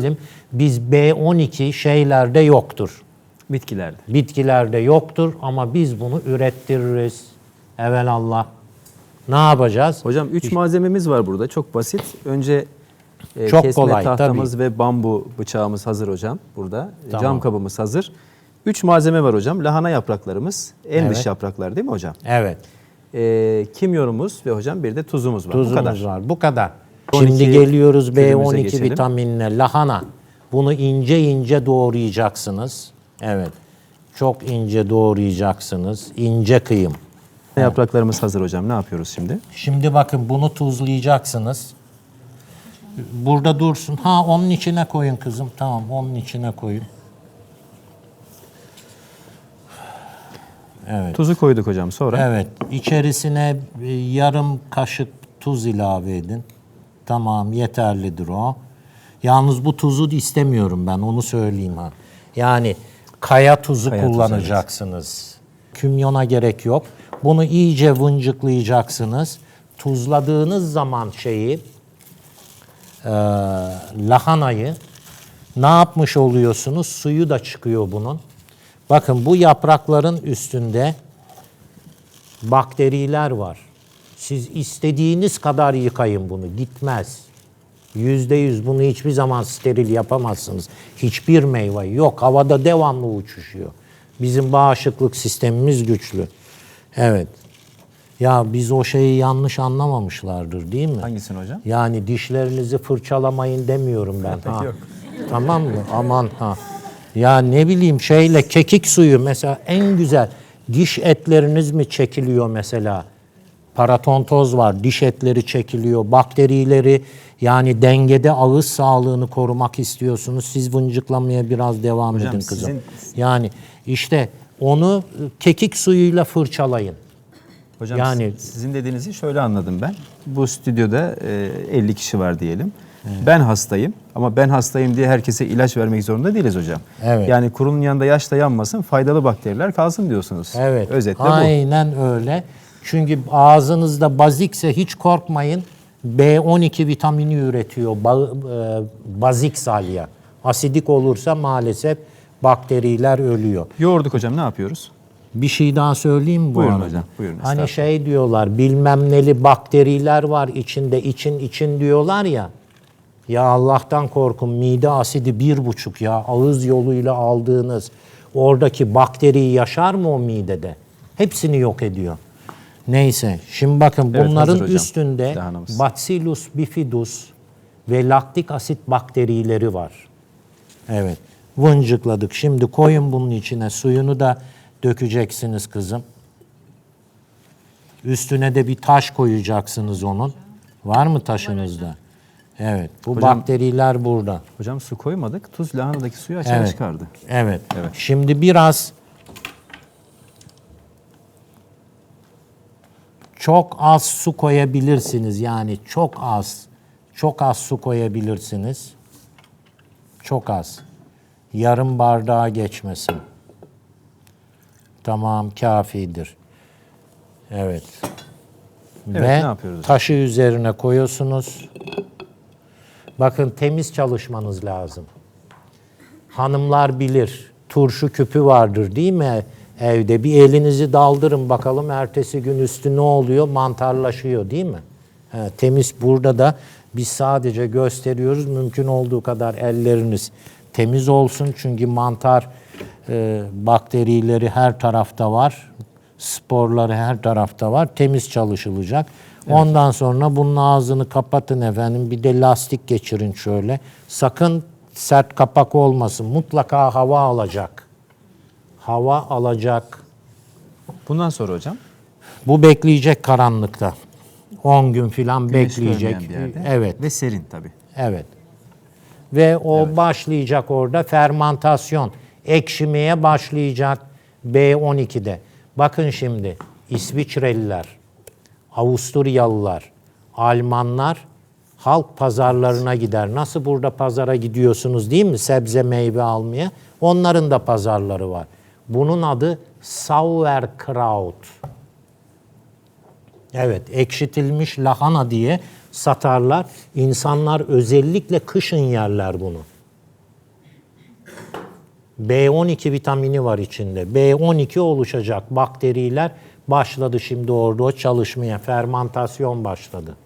Diyelim biz B12 şeylerde yoktur. Bitkilerde. Bitkilerde yoktur ama biz bunu ürettiririz. Evelallah. Ne yapacağız? Hocam 3 malzememiz var burada. Çok basit. Önce e, Çok kesme kolay, tahtamız ve bambu bıçağımız hazır hocam burada. Tamam. Cam kabımız hazır. 3 malzeme var hocam. Lahana yapraklarımız, en Evet. dış yapraklar değil mi hocam? Evet. E, kimyonumuz ve hocam bir de tuzumuz var. Bu Tuzumuz kadar. var. Bu kadar. 12 Şimdi geliyoruz kürümüze B12 geçelim. vitaminine. Lahana. Bunu ince ince doğrayacaksınız. Evet. Çok ince doğrayacaksınız. İnce kıyım. Yapraklarımız hazır hocam. Ne yapıyoruz şimdi? Şimdi bakın bunu tuzlayacaksınız. Burada dursun. Ha onun içine koyun kızım. Tamam onun içine koyun. Evet. Tuzu koyduk hocam sonra. Evet. İçerisine e, yarım kaşık tuz ilave edin. Tamam yeterlidir o. Yalnız bu tuzu istemiyorum ben onu söyleyeyim ha. Yani kaya tuzu Kaya tuzu, kullanacaksınız. Kümyona gerek yok. Bunu iyice vıncıklayacaksınız. Tuzladığınız zaman şeyi e, lahanayı ne yapmış oluyorsunuz? Suyu da çıkıyor bunun. Bakın bu yaprakların üstünde bakteriler var. Siz istediğiniz kadar yıkayın bunu. Gitmez. Yüzde yüz bunu hiçbir zaman steril yapamazsınız. Hiçbir meyve yok. Havada devamlı uçuşuyor. Bizim bağışıklık sistemimiz güçlü. Evet. Ya biz o şeyi yanlış anlamamışlardır değil mi? Hangisini hocam? Yani dişlerinizi fırçalamayın demiyorum ben. Ha. Yok. Tamam mı? Aman ha. Ya ne bileyim şeyle kekik suyu mesela en güzel diş etleriniz mi çekiliyor mesela? Paratontoz var, diş etleri çekiliyor, bakterileri yani dengede ağız sağlığını korumak istiyorsunuz. Siz vıncıklamaya biraz devam Hocam, edin kızım. sizin- Yani işte onu kekik suyuyla fırçalayın. Hocam Yani- sizin dediğinizi şöyle anladım ben. Bu stüdyoda e, 50 kişi var diyelim. Ben hastayım ama ben hastayım diye herkese ilaç vermek zorunda değiliz hocam. Evet. Yani kurunun yanında yaş da yanmasın, faydalı bakteriler kalsın diyorsunuz. Evet. Özetle bu. Aynen öyle. Çünkü ağzınızda bazikse hiç korkmayın. B12 vitamini üretiyor e, bazik salya. Asidik olursa maalesef bakteriler ölüyor. Yoğurduk hocam ne yapıyoruz? Bir şey daha söyleyeyim mi bu Buyurun arada? hocam, buyurun, Hani şey diyorlar bilmem neli bakteriler var içinde için için diyorlar ya. Ya Allah'tan korkun mide asidi bir buçuk ya ağız yoluyla aldığınız oradaki bakteri yaşar mı o midede? Hepsini yok ediyor. Neyse şimdi bakın Evet, bunların hocam. üstünde. Bacillus bifidus ve laktik asit bakterileri var. Evet. Vıncıkladık. Şimdi koyun bunun içine. Suyunu da dökeceksiniz kızım. Üstüne de bir taş koyacaksınız onun. Var mı taşınızda? Evet. Bu Hocam- bakteriler burada. Hocam su koymadık. Tuz lahanadaki suyu açığa Evet. çıkardı. Evet. Evet. Şimdi biraz çok az su koyabilirsiniz. Yani çok az. Çok az su koyabilirsiniz. Çok az. Yarım bardağa geçmesin. Tamam kafidir. Evet. Evet, Ve ne yapıyoruz? taşı üzerine koyuyorsunuz. Bakın temiz çalışmanız lazım. Hanımlar bilir. Turşu küpü vardır değil mi evde? Bir elinizi daldırın bakalım ertesi gün üstü ne oluyor? Mantarlaşıyor değil mi? He, temiz burada da biz sadece gösteriyoruz. Mümkün olduğu kadar elleriniz temiz olsun. Çünkü mantar e, bakterileri her tarafta var. Sporları her tarafta var. Temiz çalışılacak. Ondan sonra bunun ağzını kapatın efendim. Bir de lastik geçirin şöyle. Sakın sert kapak olmasın. Mutlaka hava alacak. Hava alacak. Bundan sonra hocam Bu bekleyecek karanlıkta. 10 gün filan güneş bekleyecek. bir yerde. Evet. Ve serin tabii. Evet. Ve o başlayacak orada fermantasyon. Ekşimeye başlayacak B12'de. Bakın şimdi İsviçreliler, Avusturyalılar, Almanlar halk pazarlarına gider. Nasıl burada pazara gidiyorsunuz değil mi? Sebze meyve almaya. Onların da pazarları var. Bunun adı sauerkraut. Evet, ekşitilmiş lahana diye satarlar. İnsanlar özellikle kışın yerler bunu. B12 vitamini var içinde. B12 oluşacak bakteriler başladı şimdi orada çalışmaya. Fermantasyon başladı.